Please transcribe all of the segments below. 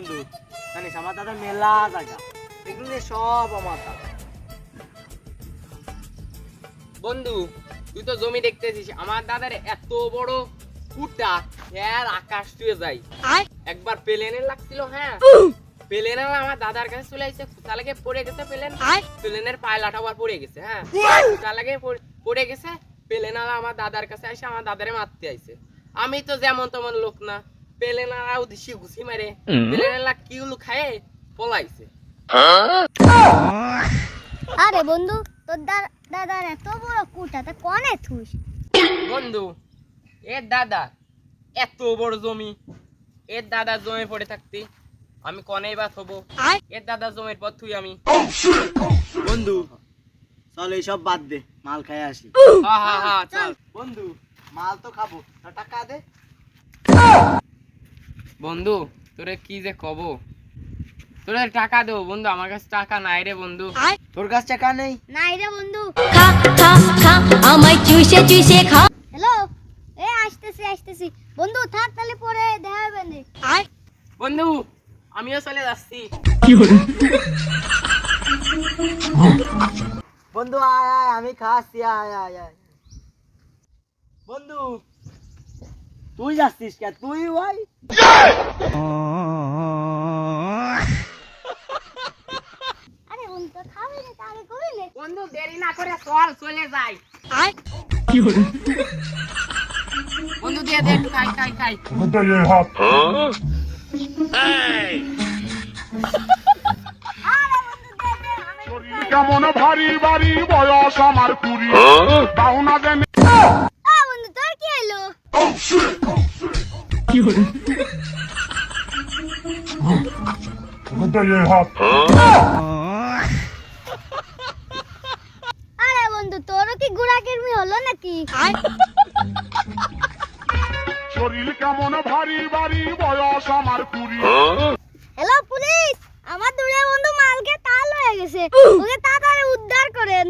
বন্ধু। জানিস আমার দাদা মেলা জায়গা। এগুলো সব আমার দাদা বন্ধু তুই তো জমি দেখতেছিস আমার দাদার এত বড় কুটা এর আকাশ ছুঁয়ে যায়। একবার প্লেনে লাগছিল হ্যাঁ। প্লেনে আমার দাদার কাছে চলে আসছে লাগে পড়ে গেছে প্লেন। প্লেনের পায়লাটা আবার পড়ে গেছে হ্যাঁ। লাগে পড়ে- গেছে প্লেন আমার দাদার কাছে এসে আমার দাদারে মারতে আইছে। আমি তো যেমন তেমন লোক না। প্লেন উদ্দেশ্যে ঘুষি মারে প্লেনের কিউলু খায়? পলাইছে। আরে বন্ধু তোর দাদার এত বড় কুটাতে কনে থুস? বন্ধু এর দাদা এত বড় জমি। এর দাদা জমি পড়ে থাকতি আমি কনেই বা থবো এর দাদা জমির পর থুই আমি। বন্ধু চল এইসব বাদ দে মাল খাই আসি। হা হা হা চল। বন্ধু মাল তো খাব টাকা দে। বন্ধু তোরে কি যে কব? তোরে টাকা দেবো বন্ধু আমার কাছে টাকা নাই রে বন্ধু। তোর কাছে টাকা নেই? নাই রে বন্ধু। খা খা খা আমায় চুষে চুষে খা। হ্যালো? এ আসতেছি আসতেছি। বন্ধু থাক তাহলে পরে দেখা হবে নে। বন্ধু আমিও চলে যাচ্ছি। বন্ধু আয় আয় আমি খাচ্ছি আয় আয় আয়। বন্ধু তুই যাচ্ছিস কে? তুই ভাই? আরে বন্ধু তো খাবি না তাহলে কবি নে? বন্ধু দেরি না করে চল চলে যাই। বন্ধু দিয়ে দে একটু খাই খাই। খাই। কেমন ভারী ভারী বয়স আমার কুড়ি। পাওনা দেন আ বন্ধু তোর কি হলো আরে বন্ধু তোরও কি গুড়া কিরমি হলো নাকি? শরীর কেমন ভারী ভারী বয়স আমার কুড়ি। হ্যালো পুলিশ আমার দূরে বন্ধু মালকে তাল হয়ে গেছে। ওকে তাড়াতাড়ি উদ্ধার করেন।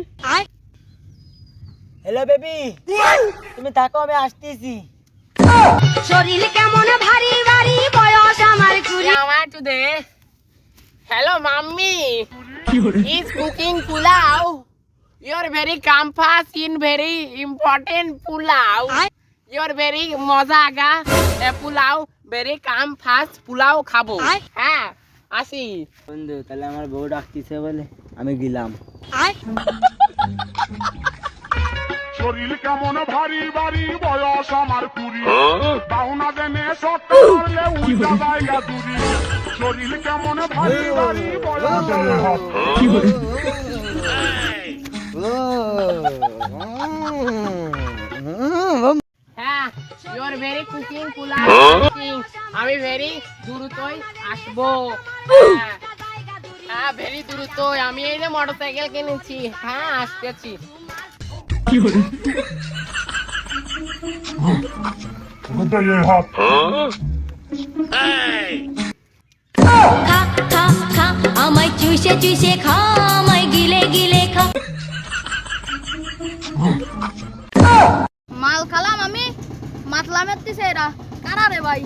হ্যালো বেবি তুমি থাকো আমি আসতেছি। শরীর কেমন ভারী ভারী বয়স আমার কুড়ি আমার today. Hello, mommy. Is cooking pulao. You're very campus in very important pulao. You're very মজা আগা পোলাও very campus পোলাও খাব হ্যাঁ আসি বন্ধু তাহলে আমার বউ ডাকতেছে বলে আমি গেলাম শরীর কেমন ভারী ভারী বয়স আমার কুড়ি। পাওনা দেনে সত্য করলে উল্টা জায়গা দূরি। শরীর কেমন ভারী ভারী বয়স আমার হ্যাঁ। Your very cooking cooking. আমি ভেরি দ্রুতই আসব। হ্যাঁ। হ্যাঁ ভেরি দ্রুতই। আমি এই যে মোটরসাইকেল কিনেছি। হ্যাঁ আসতেছি। খা খা খা আমায় চুষে চুষে খা আমায় গিলে গিলে খা মাল খালাম আমি মাতলাম এত্তিছে এরা। কারা রে ভাই?